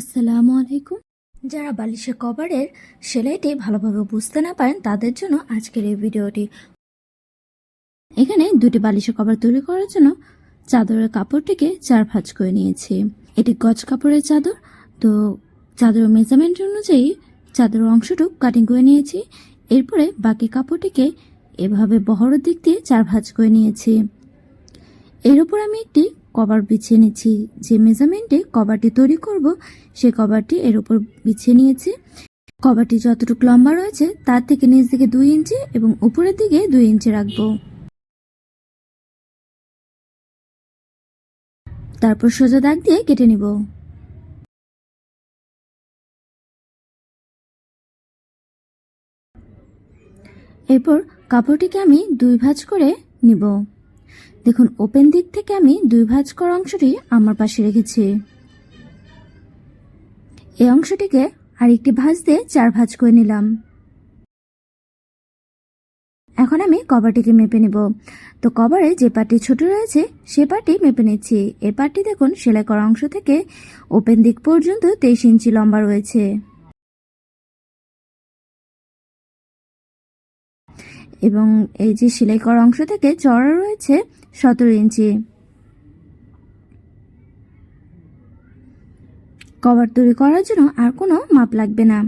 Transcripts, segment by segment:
আসসালামু আলাইকুম। যারা বালিশের কভারের সেলাইটি ভালোভাবে বুঝতে না পারেন, তাদের জন্য আজকের এই ভিডিওটি। এখানে দুটি বালিশের কভার তৈরি করার জন্য চাদরের কাপড়টিকে চার ভাঁজ করে নিয়েছি। এটি গজ কাপড়ের চাদর। তো চাদরের মেজারমেন্ট অনুযায়ী চাদরের অংশটুকু কাটিং করে নিয়েছি। এরপরে বাকি কাপড়টিকে এভাবে বহরের দিক দিয়ে চার ভাঁজ করে নিয়েছি। এর উপর আমি একটি কভার বিছিয়ে নিচ্ছি। যে মেজারমেন্টে কভারটি তৈরি করব সেই কভারটি এর উপর বিছিয়ে নিয়েছি। কভারটি যতটুকু লম্বা রয়েছে, তার থেকে নিচ দিকে দুই ইঞ্চি এবং উপরের দিকে দুই ইঞ্চি রাখব। তারপর সোজা দাগ দিয়ে কেটে নিব। এরপর কাপড়টিকে আমি দুই ভাঁজ করে নিব। দেখুন ওপেন দিক থেকে আমি দুই ভাঁজ করা অংশটি আমার পাশে রেখেছি। এই অংশটিকে আরেকটি ভাঁজ দিয়ে চার ভাঁজ করে নিলাম। এখন আমি কভারটিকে মেপে নেব। তো কভারে যে পার্টি ছোট রয়েছে, সে পার্টি মেপে নিচ্ছি। এ পার্টি দেখুন, সেলাই করা অংশ থেকে ওপেন দিক পর্যন্ত তেইশ ইঞ্চি লম্বা রয়েছে। এবং এই যে সেলাই করা অংশ থেকে চড়া রয়েছে সতেরো ইঞ্চি। কভার তৈরি করার জন্য আর কোনো মাপ লাগবে না।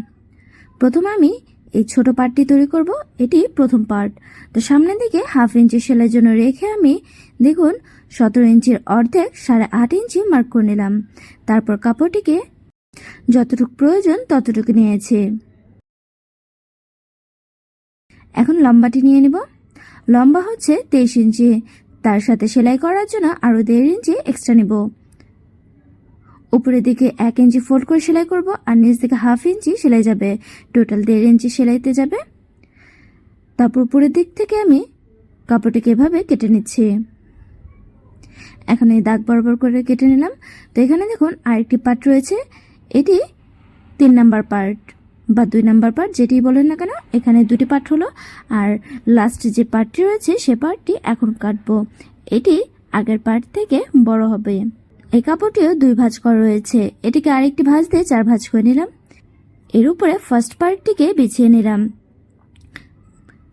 প্রথমে আমি এই ছোট পার্টটি তৈরি করব, এটি প্রথম পার্ট তো সামনের দিকে হাফ ইঞ্চি সেলাইয়ের জন্য রেখে আমি দেখুন সতেরো ইঞ্চির অর্ধেক সাড়ে আট ইঞ্চি মার্ক করে নিলাম। তারপর কাপড়টিকে যতটুকু প্রয়োজন ততটুকু নিয়েছি। এখন লম্বাটি নিয়ে নিব। লম্বা হচ্ছে তেইশ ইঞ্চি। তার সাথে সেলাই করার জন্য আরও দেড় ইঞ্চি এক্সট্রা নিব। উপরের দিকে এক ইঞ্চি ফোল্ড করে সেলাই করব আর নিচ দিকে হাফ ইঞ্চি সেলাই যাবে। টোটাল দেড় ইঞ্চি সেলাইতে যাবে। তারপর উপরের দিক থেকে আমি কাপড়টিকে এভাবে কেটে নিচ্ছি। এখন এই দাগ বরাবর করে কেটে নিলাম। তো এখানে দেখুন আরেকটি পার্ট রয়েছে। এটি তিন নাম্বার পার্ট বা দুই নাম্বার পার্ট যেটি বলেন না কেন, এখানে দুটি পার্ট হলো। আর লাস্ট যে পার্টটি রয়েছে, সে পার্টটি এখন কাটবো। এটি আগের পার্ট থেকে বড় হবে। এই কাপড়টিও দুই ভাঁজ করা রয়েছে। এটিকে আরেকটি ভাঁজ দিয়ে চার ভাঁজ করে নিলাম। এর উপরে ফার্স্ট পার্টটিকে বিছিয়ে নিলাম।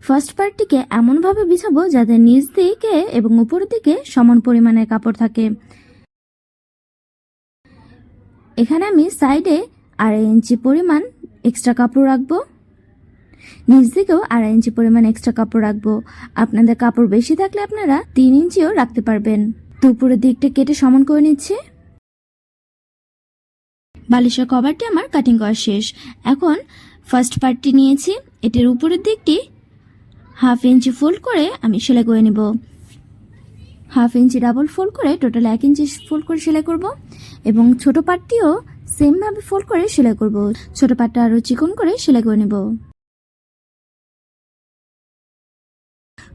ফার্স্ট পার্টটিকে এমনভাবে বিছাবো যাতে নিচ দিকে এবং উপরের দিকে সমান পরিমাণের কাপড় থাকে। এখানে আমি সাইডে আড়াই ইঞ্চি পরিমাণ এক্সট্রা কাপড় রাখব। নিচ দিকেও আড়াই ইঞ্চি পরিমাণ এক্সট্রা কাপড় রাখব। আপনাদের কাপড় বেশি থাকলে আপনারা তিন ইঞ্চিও রাখতে পারবেন। দুপুরের দিকটা কেটে সমান করে নিচ্ছি। বালিশের কভারটি আমার কাটিং করা শেষ। এখন ফার্স্ট পার্টটি নিয়েছি। এটির উপরের দিকটি হাফ ইঞ্চি ফোল্ড করে আমি সেলাই করে নেব। হাফ ইঞ্চি ডাবল ফোল্ড করে টোটাল এক ইঞ্চি ফোল্ড করে সেলাই করব। এবং ছোট পার্টটিও সেমভাবে ফোল্ড করে সেলাই করব। ছোট পাটটা আরও চিকন করে সেলাই করে নেব।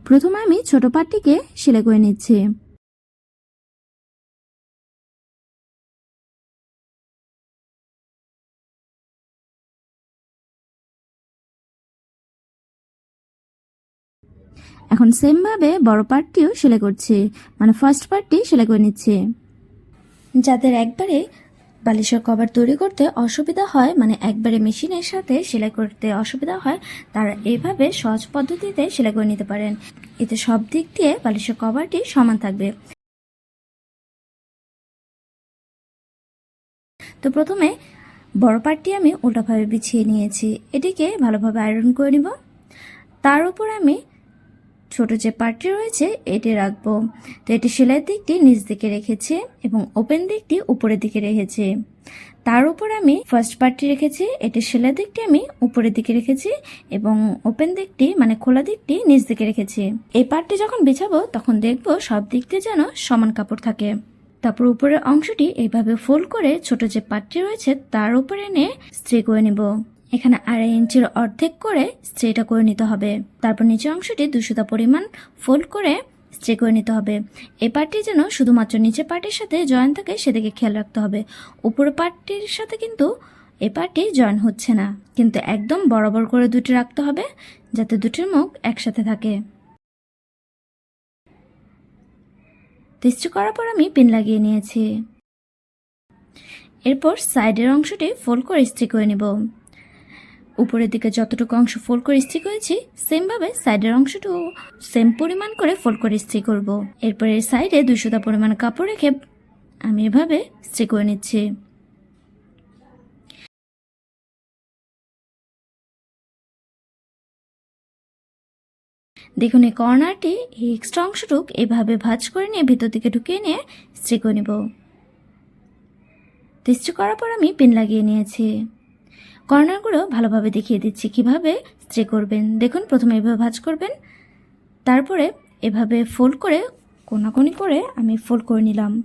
প্রথমে আমি ছোট পাটটিকে সেলাই করে নিচ্ছি। এখন সেম ভাবে বড় পার্টটিও সেলাই করছি। মানে ফার্স্ট পার্টটি সেলাই করে নিচ্ছি। যাদের একবারে বালিশের কভার তৈরি করতে অসুবিধা হয় মানে একবারে মেশিনের সাথে সেলাই করতে অসুবিধা হয়, তারা এইভাবে সহজ পদ্ধতিতে সেলাই করে নিতে পারেন। এতে সব দিক দিয়ে বালিশের কভারটি সমান থাকবে। তো প্রথমে বড় পাটটি আমি উল্টাভাবে বিছিয়ে নিয়েছি। এটিকে ভালোভাবে আয়রন করে নিব। তার উপর আমি ছোট যে পার্টটি রয়েছে, এটি রাখব। তো এটি সেলাইয়ের দিকটি নিচ দিকে রেখেছি এবং ওপেন দিকটি উপরের দিকে রেখেছি। তার উপর আমি ফার্স্ট পার্টটি রেখেছি, এটি সেলাই দিকটি আমি উপরের দিকে রেখেছি এবং ওপেন দিকটি মানে খোলা দিকটি নিচ দিকে রেখেছি। এই পার্টটি যখন বিছাবো, তখন দেখব সব দিক দিয়ে যেন সমান কাপড় থাকে। তারপর উপরের অংশটি এইভাবে ফোল্ড করে ছোট যে পার্টটি রয়েছে, তার উপরে এনে স্ত্রী করে নিব। এখানে আড়াই ইঞ্চির অর্ধেক করে স্ট্রেটা করে নিতে হবে। তারপর নিচের অংশটি দুশোটা পরিমাণ ফোল্ড করে স্ট্রে করে নিতে হবে। এই পার্টটি যেন শুধুমাত্র নিচের পার্টির সাথে জয়েন থাকে, সেদিকে খেয়াল রাখতে হবে। উপরের পার্টির সাথে কিন্তু এই পার্টি জয়েন হচ্ছে না। কিন্তু একদম বরাবর করে দুটি রাখতে হবে, যাতে দুটির মুখ একসাথে থাকে। স্টিচ করার পর আমি পিন লাগিয়ে নিয়েছি। এরপর সাইডের অংশটি ফোল্ড করে স্টিক করে নেব। উপরের দিকে যতটুকু অংশ ফোল্ড করে স্টিক করেছি সেমভাবে সাইডের অংশটুকু সেম পরিমাণ করে ফোল্ড করে স্টিক করব। এরপর এর সাইডে দুশোটা পরিমাণ কাপড় রেখে আমি এভাবে স্টিক করে নিচ্ছি। দেখুন, এই কর্নারটি এই এক্সট্রা অংশটুক এভাবে ভাঁজ করে নিয়ে ভিতর দিকে ঢুকিয়ে নিয়ে স্ট্রি করে নেব। তো করার পর আমি পিন লাগিয়ে নিয়েছি। কর্নারগুলো ভালোভাবে দেখিয়ে দিচ্ছি কীভাবে স্ট্রি করবেন। দেখুন, প্রথমে এভাবে ভাজ করবেন। তারপরে এভাবে ফোল্ড করে, কোনাকুনি করে আমি ফোল্ড করে নিলাম।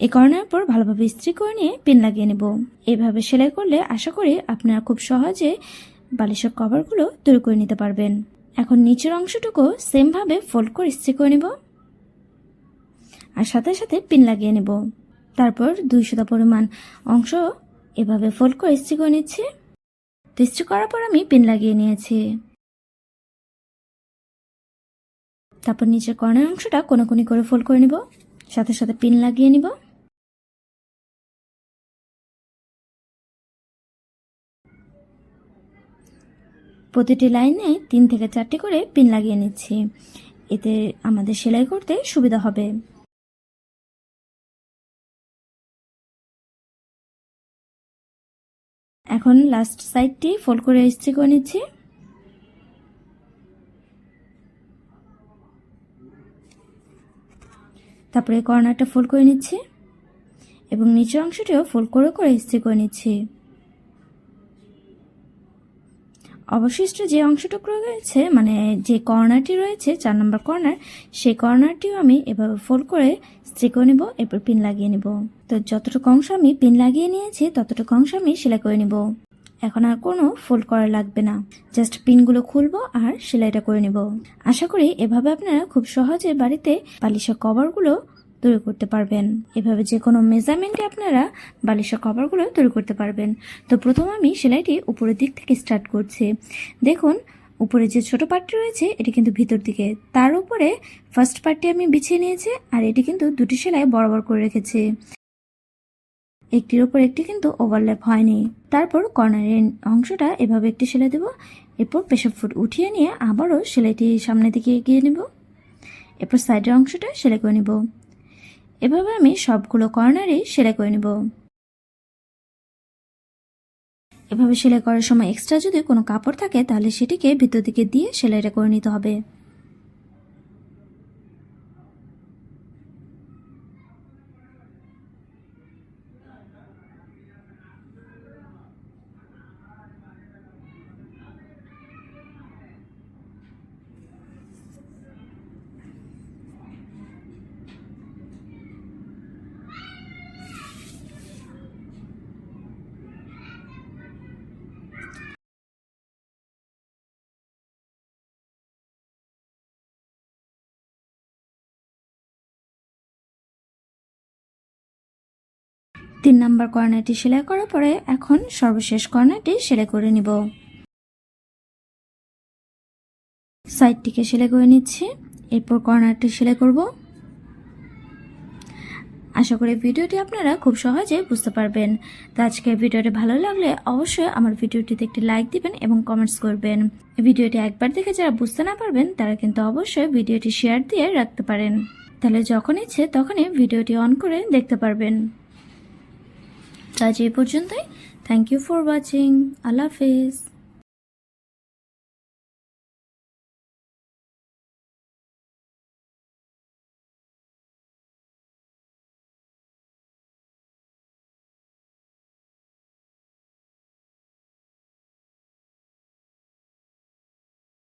এই কর্নার পর ভালোভাবে ইস্ত্রি করে নিয়ে পিন লাগিয়ে নেব। এভাবে সেলাই করলে আশা করি আপনারা খুব সহজে বালিশের কভারগুলো তৈরি করে নিতে পারবেন। এখন নিচের অংশটুকু সেমভাবে ফোল্ড করে ইস্ত্রি করে নেব। আর সাথে সাথে পিন লাগিয়ে নেব। তারপর দুইশোটা পরিমাণ অংশ এভাবে ফোল্ড করে ইস্ত্রি করে নিচ্ছি। তো ইস্ত্রি করার পর আমি পিন লাগিয়ে নিয়েছি। তারপর নিচের কর্নার অংশটা কোনাকুনি করে ফোল্ড করে নিব। সাথে সাথে পিন লাগিয়ে নিব। প্রতিটি লাইনে তিন থেকে চারটি করে পিন লাগিয়ে নিচ্ছি। এতে আমাদের সেলাই করতে সুবিধা হবে। এখন লাস্ট সাইডটি ফোল্ড করে ইস্ত্রি করে নিচ্ছি। তারপরে কর্নারটা ফোল্ড করে নিচ্ছি। এবং নিচের অংশটিও ফোল্ড করে করে ইস্ত্রি করে নিচ্ছি। অবশিষ্ট যে অংশটুকু রয়েছে মানে যে কর্নারটি রয়েছে, চার নম্বর কর্নার, সেই কর্নারটিও আমি এভাবে ফোল্ড করে স্ত্রি করে নেব, এরপর পিন লাগিয়ে নেব। তো যতটুকু অংশ আমি পিন লাগিয়ে নিয়েছি, ততটুকু অংশ আমি সেলাই করে নেব। এখন আর কোনো ফোল্ড করা লাগবে না। জাস্ট পিনগুলো খুলবো আর সেলাইটা করে নেব। আশা করি এভাবে আপনারা খুব সহজে বাড়িতে বালিশের কভারগুলো তৈরি করতে পারবেন। এভাবে যে কোনো মেজারমেন্টে আপনারা বালিশের কভারগুলো তৈরি করতে পারবেন। তো প্রথম আমি সেলাইটি উপরের দিক থেকে স্টার্ট করছি। দেখুন, উপরে যে ছোট পার্টটি রয়েছে, এটি কিন্তু ভিতর দিকে। তার উপরে ফার্স্ট পার্টটি আমি বিছিয়ে নিয়েছি আর এটি কিন্তু দুটি সেলাই বরাবর করে রেখেছি। একটির উপর একটি কিন্তু ওভারল্যাপ হয়নি। তারপর কর্নারের অংশটা এভাবে একটি সেলাই দেবো। এরপর প্রেশার ফুট উঠিয়ে নিয়ে আবারও সেলাইটি সামনের দিকে এগিয়ে নেব। এরপর সাইডের অংশটা সেলাই করে নেব। এভাবে আমি সবগুলো কর্নারে সেলাই করে নেব। এভাবে সেলাই করার সময় এক্সট্রা যদি কোনো কাপড় থাকে, তাহলে সেটিকে ভিতর দিকে দিয়ে সেলাইটা করে নিতে হবে। তিন নাম্বার কর্নারটি সেলাই করার পরে এখন সর্বশেষ কর্নারটি সেলাই করে নিব। সাইডটিকে সেলাই করে নিচ্ছি। এরপর কর্নারটি সেলাই করব। আশা করি ভিডিওটি আপনারা খুব সহজে বুঝতে পারবেন। তো আজকের ভিডিওটি ভালো লাগলে অবশ্যই আমার ভিডিওটিতে একটি লাইক দিবেন এবং কমেন্টস করবেন। ভিডিওটি একবার দেখে যারা বুঝতে না পারবেন, তারা কিন্তু অবশ্যই ভিডিওটি শেয়ার দিয়ে রাখতে পারেন। তাহলে যখন ইচ্ছে তখনই ভিডিওটি অন করে দেখতে পারবেন। আজ এই পর্যন্তই thank you for watching Allah Hafiz